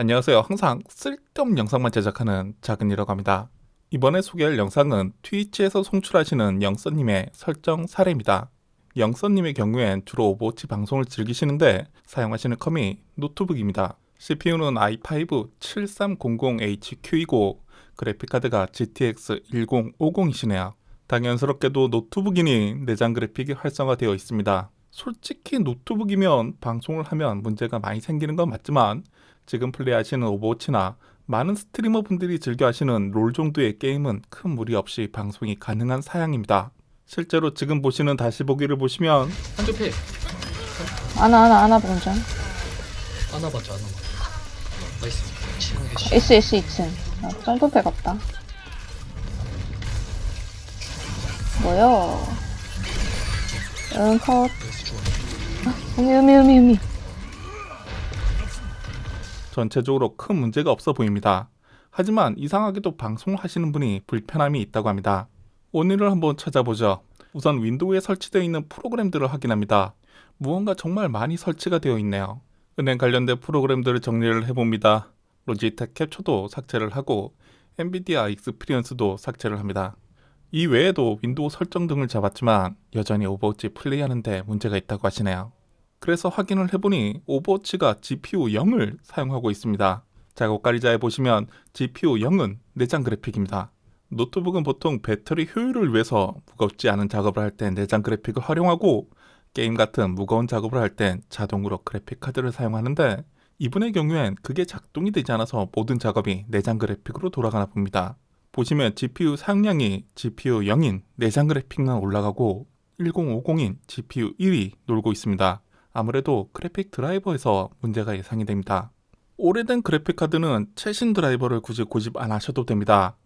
안녕하세요. 항상 쓸겸 영상만 제작하는 작은이라고 합니다. 이번에 소개할 영상은 트위치에서 송출하시는 영서님의 설정 사례입니다. 영서님의 경우엔 주로 오버워치 방송을 즐기시는데 사용하시는 컴이 노트북입니다. CPU는 i5 7300HQ이고 그래픽카드가 GTX 1050이시네요. 당연스럽게도 노트북이니 내장 그래픽이 활성화되어 있습니다. 솔직히 노트북이면 방송을 하면 문제가 많이 생기는 건 맞지만 지금 플레이하시는 오버워치나 많은 스트리머 분들이 즐겨 하시는 롤 정도의 게임은 큰 무리 없이 방송이 가능한 사양입니다. 실제로 지금 보시는 다시 보기를 보시면 한조 필 아나 아나 아나 본전. 하나 봤죠 하나 봐 나이스. 치는 게 S S 2층. 아, 점프팩 없다. 뭐야 응컷 우미 우미 우미 우미 전체적으로 큰 문제가 없어 보입니다. 하지만 이상하게도 방송을 하시는 분이 불편함이 있다고 합니다. 원인을 한번 찾아보죠. 우선 윈도우에 설치되어 있는 프로그램들을 확인합니다. 무언가 정말 많이 설치가 되어 있네요. 은행 관련된 프로그램들을 정리를 해봅니다. 로지텍 캡처도 삭제를 하고 엔비디아 익스피리언스도 삭제를 합니다. 이 외에도 윈도우 설정 등을 잡았지만 여전히 오버워치 플레이하는데 문제가 있다고 하시네요. 그래서 확인을 해보니 오버워치가 GPU 0을 사용하고 있습니다. 작업 관리자에 보시면 GPU 0은 내장 그래픽입니다. 노트북은 보통 배터리 효율을 위해서 무겁지 않은 작업을 할 때 내장 그래픽을 활용하고 게임 같은 무거운 작업을 할 땐 자동으로 그래픽 카드를 사용하는데 이분의 경우엔 그게 작동이 되지 않아서 모든 작업이 내장 그래픽으로 돌아가나 봅니다. 보시면 GPU 사용량이 GPU 0인 내장 그래픽만 올라가고 1050인 GPU 1이 놀고 있습니다. 아무래도 그래픽 드라이버에서 문제가 예상이 됩니다. 오래된 그래픽 카드는 최신 드라이버를 굳이 고집 안 하셔도 됩니다.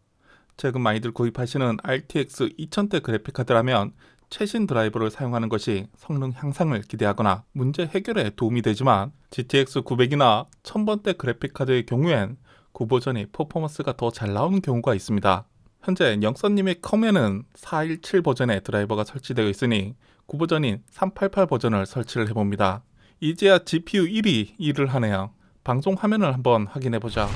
최근 많이들 구입하시는 RTX 2000대 그래픽 카드라면 최신 드라이버를 사용하는 것이 성능 향상을 기대하거나 문제 해결에 도움이 되지만 GTX 900이나 1000번대 그래픽 카드의 경우엔 9버전이 퍼포먼스가 더 잘 나오는 경우가 있습니다. 현재 영선님의 컴에는 417 버전의 드라이버가 설치되어 있으니 9버전인 388 버전을 설치를 해봅니다. 이제야 GPU 1이 일을 하네요. 방송 화면을 한번 확인해 보자.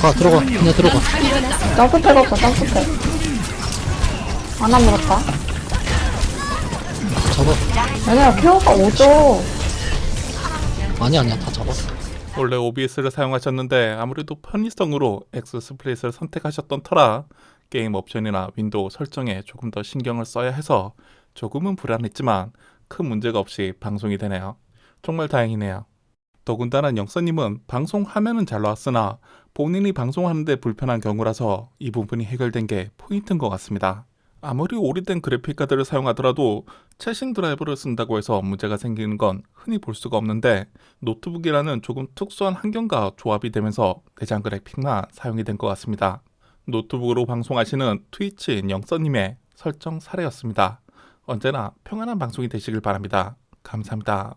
가 들어가. 그냥 들어가. 점프팩 없어 점프팩 아나 물었다. 잡아. 얘네가 케어가 오죠. 아니 아니야. 다 잡았어 원래 OBS를 사용하셨는데 아무래도 편의성으로 X 스플릿을 선택하셨던 터라 게임 옵션이나 윈도우 설정에 조금 더 신경을 써야 해서 조금은 불안했지만 큰 문제가 없이 방송이 되네요. 정말 다행이네요. 더군다나 영서님은 방송 화면은 잘 나왔으나 본인이 방송하는데 불편한 경우라서 이 부분이 해결된 게 포인트인 것 같습니다. 아무리 오래된 그래픽 카드를 사용하더라도 최신 드라이버를 쓴다고 해서 문제가 생기는 건 흔히 볼 수가 없는데 노트북이라는 조금 특수한 환경과 조합이 되면서 내장 그래픽만 사용이 된 것 같습니다. 노트북으로 방송하시는 트위치 영서님의 설정 사례였습니다. 언제나 평안한 방송이 되시길 바랍니다. 감사합니다.